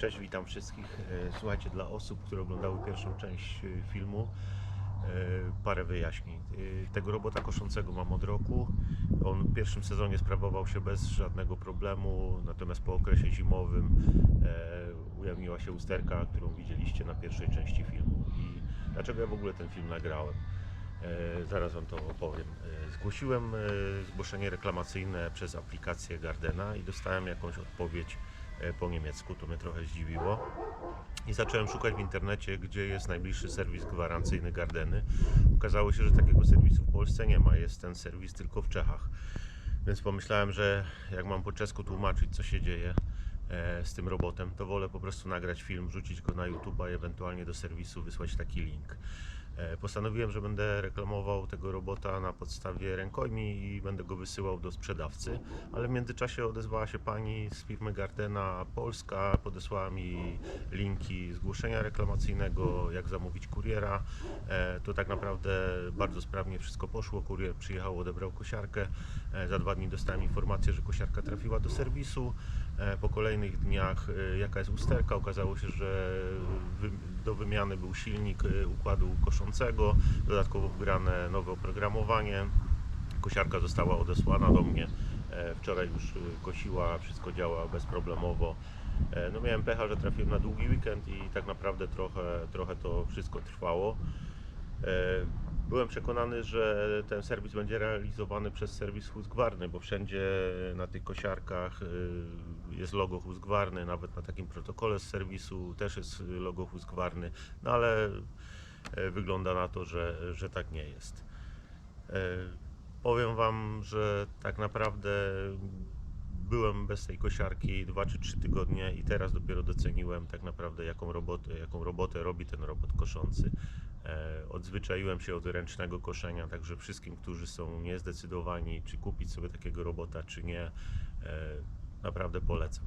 Cześć, witam wszystkich. E, Słuchajcie, dla osób, które oglądały pierwszą część e, filmu, e, parę wyjaśnień. Tego robota koszącego mam od roku. On w pierwszym sezonie sprawował się bez żadnego problemu, natomiast po okresie zimowym ujawniła się usterka, którą widzieliście na pierwszej części filmu. I dlaczego ja w ogóle ten film nagrałem? Zaraz Wam to opowiem. Zgłosiłem zgłoszenie reklamacyjne przez aplikację Gardena i dostałem jakąś odpowiedź po niemiecku. To mnie trochę zdziwiło. I zacząłem szukać w internecie, gdzie jest najbliższy serwis gwarancyjny Gardeny. Okazało się, że takiego serwisu w Polsce nie ma. Jest ten serwis tylko w Czechach. Więc pomyślałem, że jak mam po czesku tłumaczyć, co się dzieje e, z tym robotem, to wolę po prostu nagrać film, wrzucić go na YouTube, a ewentualnie do serwisu wysłać taki link. E, Postanowiłem, że będę reklamował tego robota na podstawie rękojmi i będę go wysyłał do sprzedawcy, ale w międzyczasie odezwała się pani z firmy Gardena Polska, podesłała mi linki zgłoszenia reklamacyjnego, jak zamówić kuriera. E, To tak naprawdę bardzo sprawnie wszystko poszło. Kurier przyjechał, odebrał kosiarkę. E, Za dwa dni dostałem informację, że kosiarka trafiła do serwisu. Po kolejnych dniach, jaka jest usterka, okazało się, że do wymiany był silnik układu koszącego, dodatkowo wgrane nowe oprogramowanie. Kosiarka została odesłana do mnie. E, Wczoraj już kosiła, wszystko działa bezproblemowo. E, No miałem pecha, że trafiłem na długi weekend i tak naprawdę trochę, trochę to wszystko trwało. E, Byłem przekonany, że ten serwis będzie realizowany przez serwis Husqvarny, bo wszędzie na tych kosiarkach y, jest logo Husqvarny, nawet na takim protokole z serwisu też jest logo Husqvarny, no ale wygląda na to, że, że tak nie jest. E, Powiem Wam, że tak naprawdę byłem bez tej kosiarki 2 czy 3 tygodnie i teraz dopiero doceniłem tak naprawdę jaką robotę, jaką robotę robi ten robot koszący. E, Odzwyczaiłem się od ręcznego koszenia, także wszystkim, którzy są niezdecydowani, czy kupić sobie takiego robota, czy nie, e, naprawdę polecam.